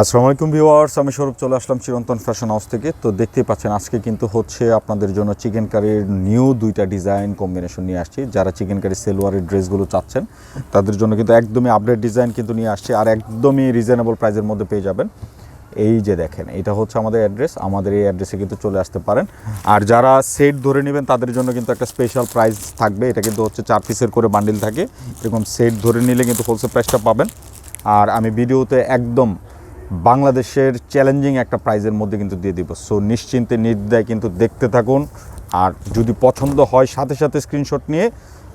আসসালামু আলাইকুম ভিউয়ার্স, আমি স্বরূপ চলে আসলাম চিরন্তন ফ্যাশন হাউস থেকে। তো দেখতেই পাচ্ছেন, আজকে কিন্তু হচ্ছে আপনাদের জন্য চিকেন কারির নিউ দুইটা ডিজাইন কম্বিনেশন নিয়ে আসছি। যারা চিকেন কারি সেলোয়ারের ড্রেসগুলো চাচ্ছেন, তাদের জন্য কিন্তু একদমই আপডেট ডিজাইন কিন্তু নিয়ে আসছি আর একদমই রিজনেবল প্রাইসের মধ্যে পেয়ে যাবেন। এই যে দেখেন, এটা হচ্ছে আমাদের অ্যাড্রেস আমাদের এই অ্যাড্রেসে কিন্তু চলে আসতে পারেন। আর যারা সেট ধরে নেবেন, তাদের জন্য কিন্তু একটা স্পেশাল প্রাইস থাকবে। এটা কিন্তু হচ্ছে চার পিসের করে বান্ডিল থাকে। এরকম সেট ধরে নিলে কিন্তু হোলসেল প্রাইসটা পাবেন। আর আমি ভিডিওতে একদম বাংলাদেশের চ্যালেঞ্জিং একটা প্রাইজের মধ্যে কিন্তু দিয়ে দিব। সো নিশ্চিন্তে নির্দ্বিধায় কিন্তু দেখতে থাকুন। আর যদি পছন্দ হয় সাথে সাথে স্ক্রিনশট নিয়ে,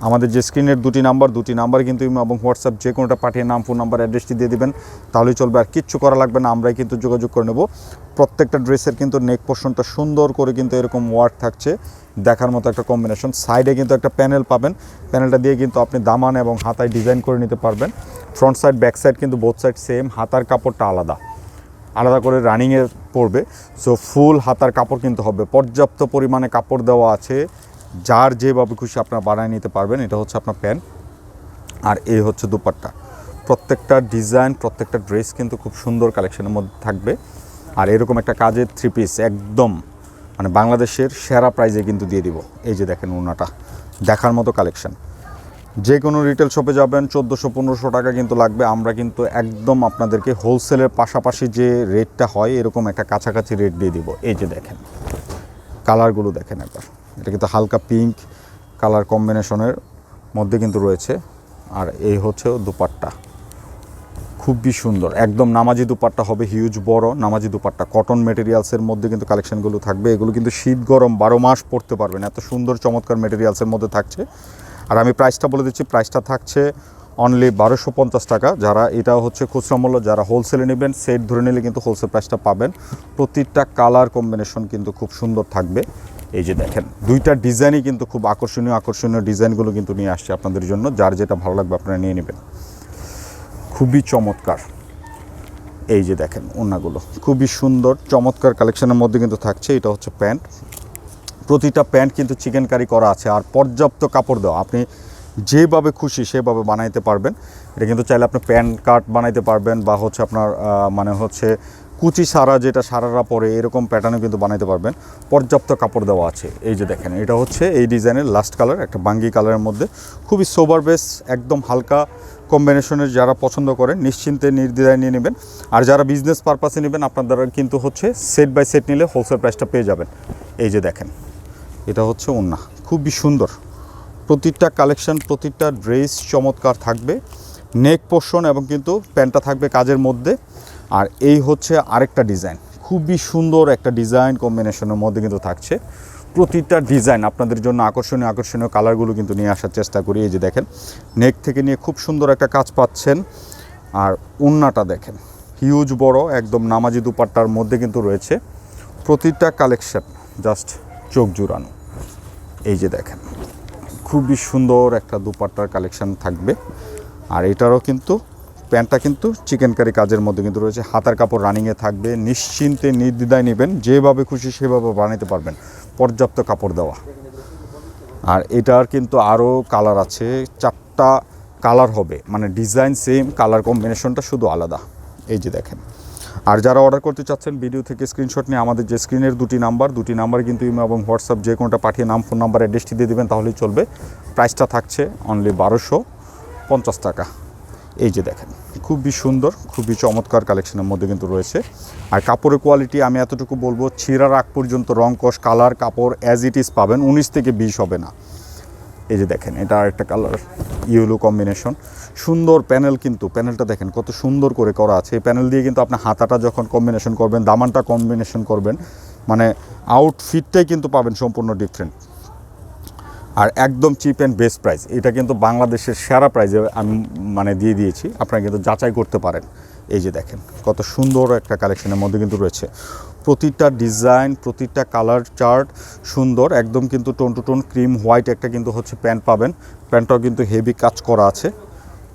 আমাদের যে স্ক্রিনের দুটি নাম্বার দুটি নাম্বার কিন্তু এবং হোয়াটসঅ্যাপ যে কোনোটা পাঠিয়ে নাম ফোন নাম্বার অ্যাড্রেসটি দিয়ে দেবেন, তাহলেই চলবে আর কিচ্ছু করা লাগবে না, আমরাই কিন্তু যোগাযোগ করে নেব। প্রত্যেকটা ড্রেসের কিন্তু নেক পোর্শনটা সুন্দর করে কিন্তু এরকম ওয়ার্ক থাকছে, দেখার মতো একটা কম্বিনেশন সাইডে কিন্তু একটা প্যানেল পাবেন প্যানেলটা দিয়ে কিন্তু আপনি দামান এবং হাতায় ডিজাইন করে নিতে পারবেন। ফ্রন্ট সাইড ব্যাক সাইড কিন্তু বোথ সাইড সেম হাতার কাপড়টা আলাদা। আলাদা করে রানিংয়ে পড়বে সো ফুল হাতার কাপড় কিন্তু হবে। পর্যাপ্ত পরিমাণে কাপড় দেওয়া আছে। যার যেভাবে খুশি আপনারা বানায় নিতে পারবেন, এটা হচ্ছে আপনার প্যান্ট। আর এই হচ্ছে দুপাট্টা। প্রত্যেকটা ডিজাইন, প্রত্যেকটা ড্রেস কিন্তু খুব সুন্দর কালেকশনের মধ্যে থাকবে। আর এরকম একটা কাজের থ্রি পিস একদম মানে বাংলাদেশের সেরা প্রাইজে কিন্তু দিয়ে দিব। এই যে দেখেন ওনাটা। দেখার মতো কালেকশন। যে কোনো রিটেল শপে যাবেন, চোদ্দোশো, পনেরোশো টাকা কিন্তু লাগবে। আমরা কিন্তু একদম আপনাদেরকে হোলসেলের পাশাপাশি যে রেটটা হয়, এরকম একটা কাছাকাছি রেট দিয়ে দিব। এই যে দেখেন কালারগুলো দেখেন একবার। এটা কিন্তু হালকা পিঙ্ক কালার কম্বিনেশনের মধ্যে কিন্তু রয়েছে। আর এই হচ্ছে দুপাট্টা। খুবই সুন্দর। একদম নামাজি দুপাট্টা হবে হিউজ বড় নামাজি দুপাট্টা। কটন মেটেরিয়ালসের মধ্যে কিন্তু কালেকশনগুলো থাকবে। এগুলো কিন্তু শীত গরম বারো মাস পরতে পারবেন। এত সুন্দর চমৎকার মেটেরিয়ালসের মধ্যে থাকছে। আর আমি প্রাইসটা বলে দিচ্ছি প্রাইসটা থাকছে অনলি বারোশো পঞ্চাশ টাকা। যারা এটা হচ্ছে খুচরা মূল্য, যারা হোলসেলে নেবেন সেট ধরে নিলে কিন্তু হোলসেল প্রাইসটা পাবেন। প্রতিটা কালার কম্বিনেশন কিন্তু খুব সুন্দর থাকবে। এই যে দেখেন, দুইটা ডিজাইনই কিন্তু খুব আকর্ষণীয় আকর্ষণীয় ডিজাইনগুলো কিন্তু নিয়ে আসছে আপনাদের জন্য। যার যেটা ভালো লাগবে আপনারা নিয়ে নেবেন। খুবই চমৎকার। এই যে দেখেন ওনাগুলো খুবই সুন্দর, চমৎকার কালেকশনের মধ্যে কিন্তু থাকছে। এটা হচ্ছে প্যান্ট। প্রতিটা প্যান্ট কিন্তু চিকেন কারি করা আছে আর পর্যাপ্ত কাপড় দেওয়া। আপনি যেভাবে খুশি সেভাবে বানাইতে পারবেন। এটা কিন্তু চাইলে আপনি প্যান্ট কাট বানাইতে পারবেন বা হচ্ছে আপনার মানে হচ্ছে কুচি সারা যেটা সারারা পরে এরকম প্যাটার্নে কিন্তু বানাইতে পারবেন। পর্যাপ্ত কাপড় দেওয়া আছে। এই যে দেখেন, এটা হচ্ছে এই ডিজাইনের লাস্ট কালার একটা বাঙ্গি কালারের মধ্যে। খুবই সোবার বেস একদম হালকা কম্বিনেশনের যারা পছন্দ করেন, নিশ্চিন্তে নির্দ্বিধায় নিয়ে নেবেন। আর যারা বিজনেস পারপাসে নেবেন আপনাদের কিন্তু হচ্ছে সেট বাই সেট নিলে হোলসেল প্রাইসটা পেয়ে যাবেন। এই যে দেখেন। এটা হচ্ছে ওন্না খুবই সুন্দর। প্রতিটা কালেকশন প্রতিটা ড্রেস চমৎকার থাকবে। নেক পোর্শন এবং কিন্তু প্যান্টটা থাকবে কাজের মধ্যে। আর এই হচ্ছে আরেকটা ডিজাইন খুবই সুন্দর একটা ডিজাইন কম্বিনেশনের মধ্যে কিন্তু থাকছে। প্রতিটা ডিজাইন আপনাদের জন্য আকর্ষণীয় আকর্ষণীয় কালারগুলো কিন্তু নিয়ে আসার চেষ্টা করি। এই যে দেখেন নেক থেকে নিয়ে খুব সুন্দর একটা কাজ পাচ্ছেন। আর উন্নাটা দেখেন হিউজ বড়, একদম নামাজি দুপাট্টার মধ্যে কিন্তু রয়েছে। প্রতিটা কালেকশন জাস্ট চোখ জুড়ানো। এই যে দেখেন, খুবই সুন্দর একটা দুপাট্টার কালেকশান থাকবে। আর এটারও কিন্তু, প্যান্টটা কিন্তু চিকেন কারি কাজের মধ্যে কিন্তু রয়েছে। হাতার কাপড় রানিংয়ে থাকবে, নিশ্চিন্তে নির্দ্বিধায় নেবেন, যেভাবে খুশি সেভাবে বানাতে পারবেন, পর্যাপ্ত কাপড় দেওয়া। আর এটার কিন্তু আরও কালার আছে, চারটা কালার হবে মানে ডিজাইন সেম, কালার কম্বিনেশনটা শুধু আলাদা। এই যে দেখেন আর যারা অর্ডার করতে চাচ্ছেন ভিডিও থেকে স্ক্রিনশট নিয়ে আমাদের যে স্ক্রিনের দুটি নাম্বার দুটি নাম্বার কিন্তু ইমো এবং হোয়াটসঅ্যাপ যে কোনোটা পাঠিয়ে নাম ফোন নাম্বার অ্যাড্রেসটি দিয়ে দেবেন, তাহলেই চলবে। প্রাইসটা থাকছে অনলি বারোশো পঞ্চাশ টাকা। এই যে দেখেন, খুবই সুন্দর, খুবই চমৎকার কালেকশনের মধ্যে কিন্তু রয়েছে। আর কাপড়ের কোয়ালিটি আমি এতটুকু বলব, ছিঁড়ার আগ পর্যন্ত রং কষ কালার কাপড় অ্যাজ ইট ইজ পাবেন, উনিশ থেকে বিশ হবে না। এই যে দেখেন, এটা একটা কালার ইয়েলো কম্বিনেশন সুন্দর প্যানেল কিন্তু প্যানেলটা দেখেন কত সুন্দর করে করা আছে। এই প্যানেল দিয়ে কিন্তু আপনি হাতাটা যখন কম্বিনেশন করবেন, দামানটা কম্বিনেশন করবেন মানে আউটফিটটাই কিন্তু পাবেন সম্পূর্ণ ডিফারেন্ট আর একদম চিপ অ্যান্ড বেস্ট প্রাইস এটা কিন্তু বাংলাদেশের সেরা প্রাইজে আমি মানে দিয়ে দিয়েছি। আপনারা কিন্তু যাচাই করতে পারেন। এই যে দেখেন, কত সুন্দর একটা কালেকশনের মধ্যে কিন্তু রয়েছে। প্রতিটা ডিজাইন, প্রতিটা কালার চার্ট সুন্দর, একদম কিন্তু tone to tone cream white একটা কিন্তু হচ্ছে প্যান্ট পাবেন। প্যান্টটাও কিন্তু হেভি কাজ করা আছে।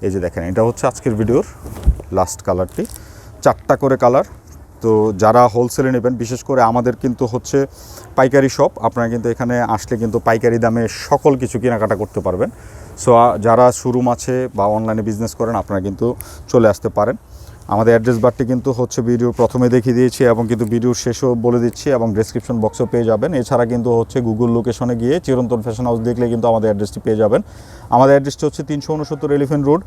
এই যে দেখেন, এটা হচ্ছে আজকের ভিডিওর লাস্ট কালারটি চারটা করে কালার তো যারা হোলসেলে নেবেন, বিশেষ করে আমাদের কিন্তু হচ্ছে পাইকারি শপ আপনারা কিন্তু এখানে আসলে কিন্তু পাইকারি দামে সকল কিছু কেনাকাটা করতে পারবেন। সো যারা শোরুম আছে বা অনলাইনে বিজনেস করেন, আপনারা কিন্তু চলে আসতে পারেন। আমাদের অ্যাড্রেস বারটি কিন্তু হচ্ছে ভিডিও প্রথমে দেখিয়ে দিয়েছি এবং কিন্তু ভিডিও শেষও বলে দিচ্ছি এবং ডিসক্রিপশন বক্সও পেয়ে যাবেন। এছাড়া কিন্তু হচ্ছে গুগল লোকেশনে গিয়ে চিরন্তন ফ্যাশন হাউস দেখলে কিন্তু আমাদের অ্যাড্রেসটি পেয়ে যাবেন। আমাদের অ্যাড্রেসটি হচ্ছে তিনশো উনসত্তর Elephant Road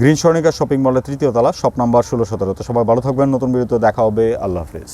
Green Swarnika shopping মলের তৃতীয় তলা শপ নাম্বার ষোলো সতেরো। তো সবাই ভালো থাকবেন, নতুন ভিডিওতে দেখা হবে। আল্লাহ হাফিজ।